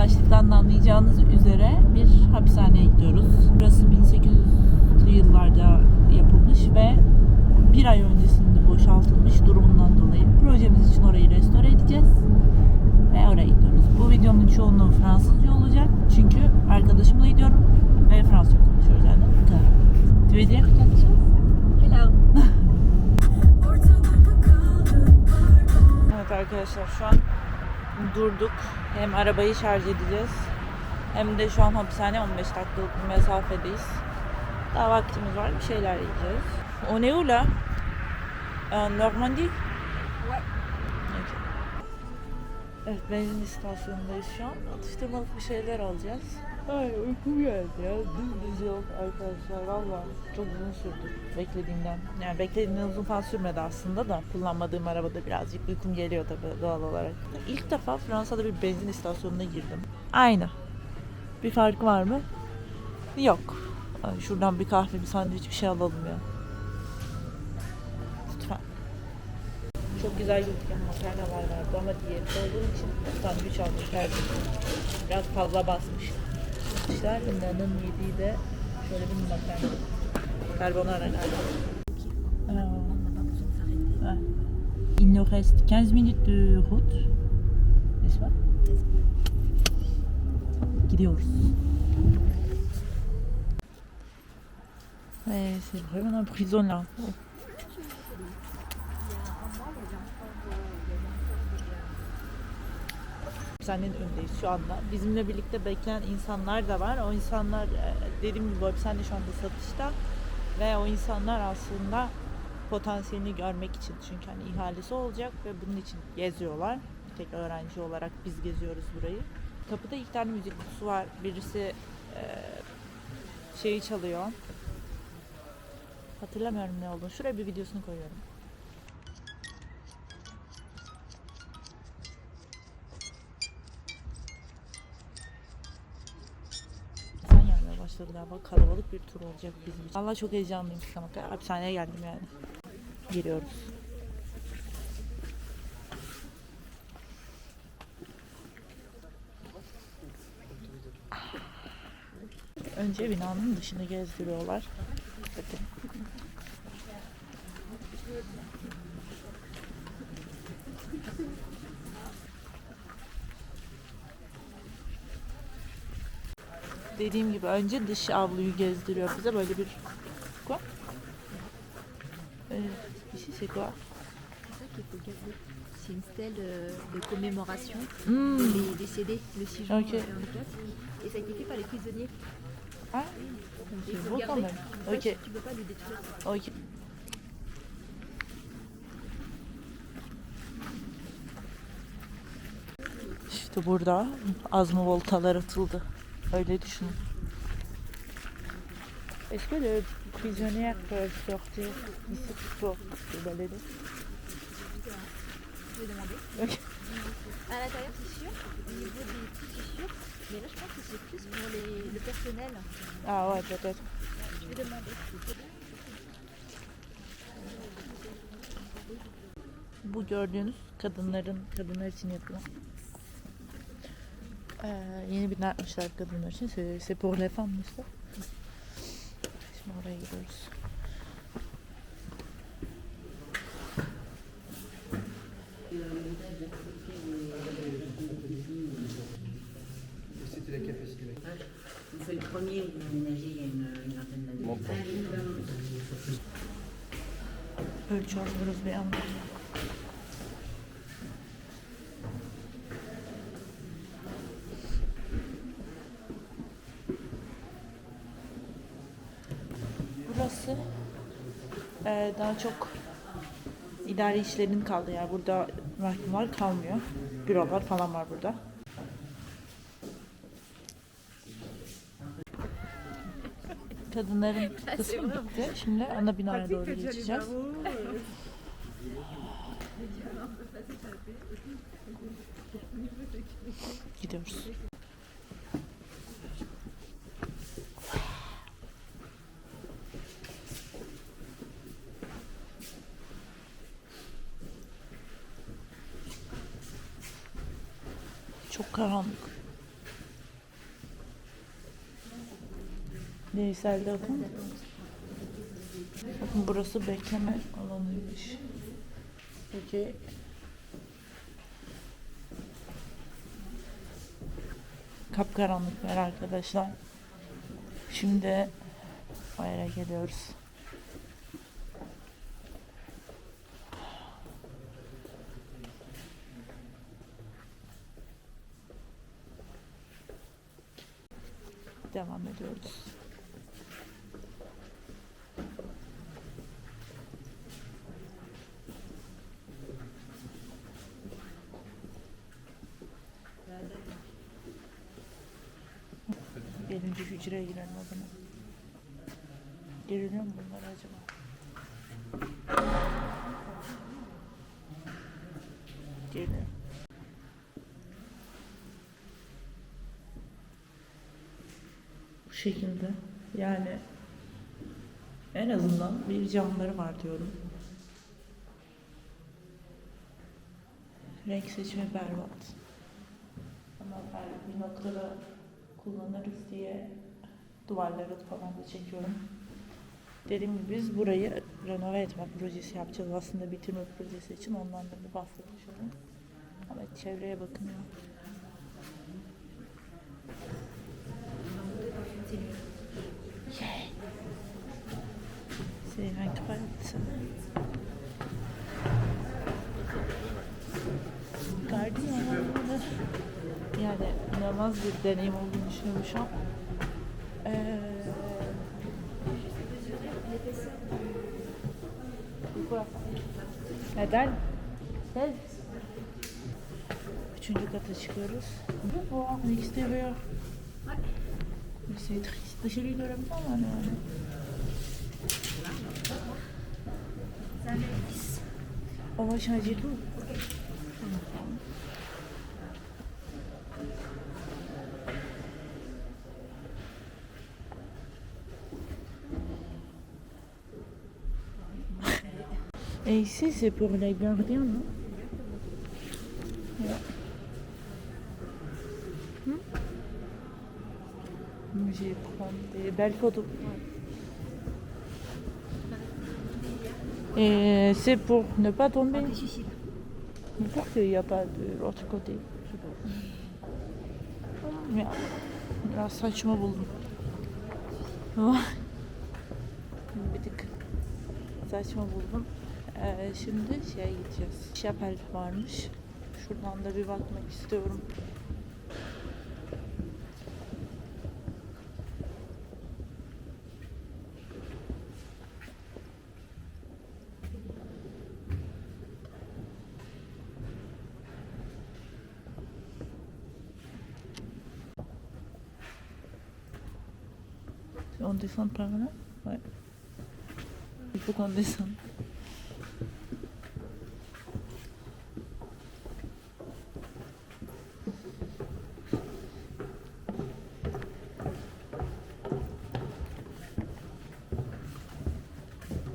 başlıktan da anlayacağınız üzere bir hapishaneye gidiyoruz. Burası 1800'lü yıllarda yapılmış ve bir ay öncesinde boşaltılmış durumundan dolayı projemiz için orayı restore edeceğiz ve oraya gidiyoruz. Bu videonun çoğunluğu Fransızca olacak çünkü arkadaşımla gidiyorum ve Fransızca konuşuyoruz yani. Bu kadar. Chose? Hello. Evet arkadaşlar şu an durduk. Hem arabayı şarj edeceğiz hem de şu an hapishane 15 dakikalık bir mesafedeyiz. Daha vaktimiz var bir şeyler yiyeceğiz. On est où Normandie? Evet benzin istasyonundayız şu an. Atıştırmalık bir şeyler alacağız. Ay uykum geldi ya. Dümdüz yol arkadaşlar valla çok uzun sürdü beklediğimden. Yani beklediğimden uzun falan sürmedi aslında da kullanmadığım arabada birazcık uykum geliyor tabii doğal olarak. İlk defa Fransa'da bir benzin istasyonuna girdim. Aynı. Bir fark var mı? Yok. Şuradan bir kahve, bir sandviç bir şey alalım ya. Çok güzel gözüken makarnalar vardı ama diyette olduğum için sandviç tercih. Biraz fazla basmış. İşte Na'nın yediği de şöyle bir makarna. Carbonara galiba. Il nous reste 15 minutes de route. N'est-ce pas? Gidiyoruz. Ouais, c'est vraiment un prison là. Hapishanenin önündeyiz şu anda. Bizimle birlikte bekleyen insanlar da var. O insanlar e, dediğim gibi hapishane şu anda satışta ve o insanlar aslında potansiyelini görmek için çünkü hani ihalesi olacak ve bunun için geziyorlar. Bir tek öğrenci olarak biz geziyoruz burayı. Kapıda iki tane müzik kutusu var. Birisi e, şeyi çalıyor. Hatırlamıyorum ne olduğunu. Şuraya bir videosunu koyuyorum. Başladı galiba. Kalabalık bir tur olacak bizim için. Valla çok heyecanlıyım kadar. Hapishaneye geldim yani. Giriyoruz. Önce binanın dışını gezdiriyorlar. Bakın. Dediğim gibi önce dış avluyu gezdiriyor bize böyle bir quoi? Euh, ici c'est quoi? C'est une stèle de commémoration Hmm. des décédés le 6 juin Ok. 1944. Et ça a été fait par les prisonniers. Ah, c'est beau quand même. Ok. Tu peux pas le détruire. Ok. İşte burada azma voltalar atıldı. Öyle düşünün. Est-ce que les prisonniers peuvent sortir ici pour se balader? Je vais demander. Ok. À l'intérieur, c'est sûr. Au niveau des trucs, c'est sûr. Mais là, je pense que c'est plus pour les- le personnel. Ah ouais, peut-être. Je vais demander. Bu gördüğünüz kadınların, kadınlar için yapılan eee, yeni bina yapmışlar kadınlar için. C'est pour les femmes işte. Şimdi oraya gidiyoruz. C'était la Sylvain. C'est le bir anda. Burası eee, daha çok idari işlerin kaldığı yer. Burada mahkumlar kalmıyor. Bürolar falan var burada. Kadınların kısmı bitti. Şimdi ana binaya doğru geçeceğiz. Gidiyoruz. çok karanlık. Neysel de bakın. Bakın burası bekleme alanıymış. Peki kapkaranlık var arkadaşlar. Şimdi bayrağa geliyoruz. Devam ediyoruz. Gelince hücreye girelim o zaman. Giriliyor mu bunlar acaba? Geliyor. Bu şekilde. Yani en azından bir camları var diyorum. Renk seçimi berbat. Ama ben bir noktada kullanırız diye duvarları falan da çekiyorum. Dediğim gibi biz burayı renove etme projesi yapacağız. Aslında bitirme projesi için ondan da bir bahsetmiş olayım. Ama çevreye bakın ya. C'est incroyable. Gardiyan. Yani inanılmaz bir deneyim olduğunu düşünüyorum şu an. Ee, neden? Gel. Üçüncü kata çıkıyoruz. Oh, extérieur. C'est triste. Dışarıyı görebiliyor musun yani? On va changer tout. Et ici, c'est pour les gardiens, non? Ouais. Vais prendre des belles photos. Et c'est pour ne pas tomber. Pourquoi il n'y a pas de l'autre côté. Ya, biraz saçma buldum. Vay. Bir tık saçma buldum. Ee, şimdi şeye gideceğiz. Şapel varmış. Şuradan da bir bakmak istiyorum. On descend par là Ouais. Il faut qu'on descende.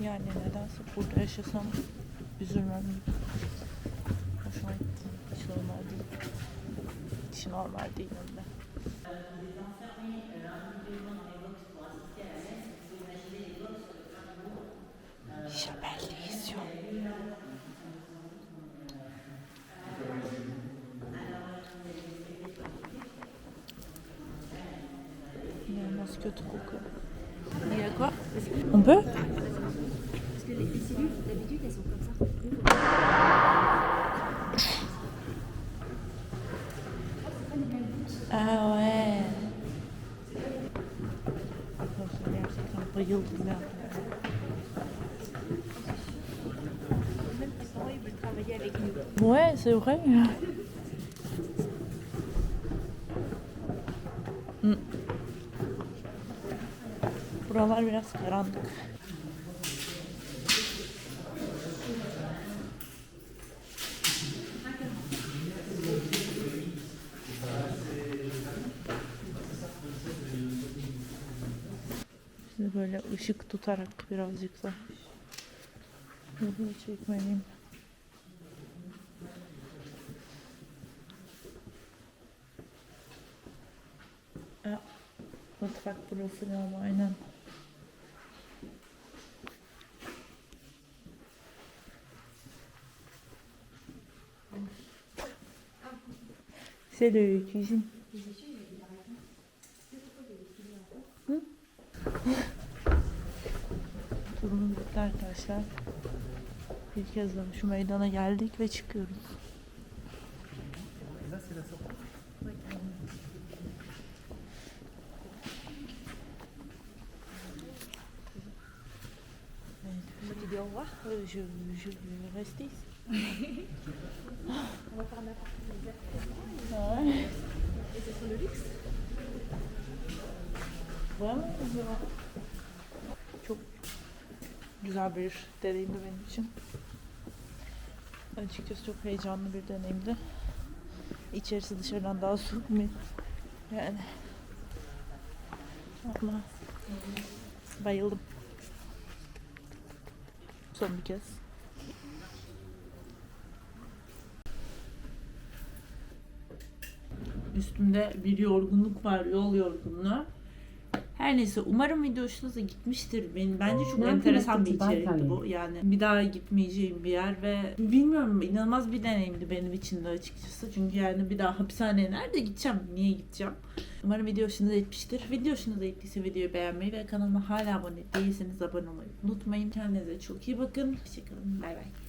Yani nedense burada yaşasam üzülmem. Hoşuma gitti. Hiç normal değil. Hiç normal değil hem de. Şapeldeyiz yok. İnanılmaz kötü kokuyor. Niye quoi On peut Parce que les, les cellules, d'habitude, elles sont comme ça. Ah ouais. Arkadaşlar gerçekten bayıldım ya. Même restaurant, ils veulent travailler avec nous. Ouais, c'est vrai. Buralar biraz karanlık. Size böyle ışık tutarak birazcık da video çekmeliyim. Ya. Mutfak burası galiba aynen. C'est le cuisine. Hı? Turumuz bitti arkadaşlar. Bir kez daha şu meydana geldik ve çıkıyoruz. Je Je, je vais rester ici. On va faire n'importe quel Ouais. Et c'est sur le luxe. Güzel. Çok güzel bir deneyimdi benim için. Açıkçası çok heyecanlı bir deneyimdi. İçerisi dışarıdan daha soğuk mu? Yani. Ama bayıldım. Son bir kez. Üstümde bir yorgunluk var, yol yorgunluğu. Her neyse umarım video hoşunuza gitmiştir. Benim bence çok Ne enteresan bir içerikti Ben bu. Yani bir daha gitmeyeceğim bir yer ve bilmiyorum inanılmaz bir deneyimdi benim için de açıkçası. Çünkü yani bir daha hapishaneye nerede gideceğim? Niye gideceğim? Umarım video hoşunuza gitmiştir. Video hoşunuza gittiyse videoyu beğenmeyi ve kanalıma hala abone değilseniz abone olmayı unutmayın. Kendinize çok iyi bakın. Hoşçakalın. Bay bay.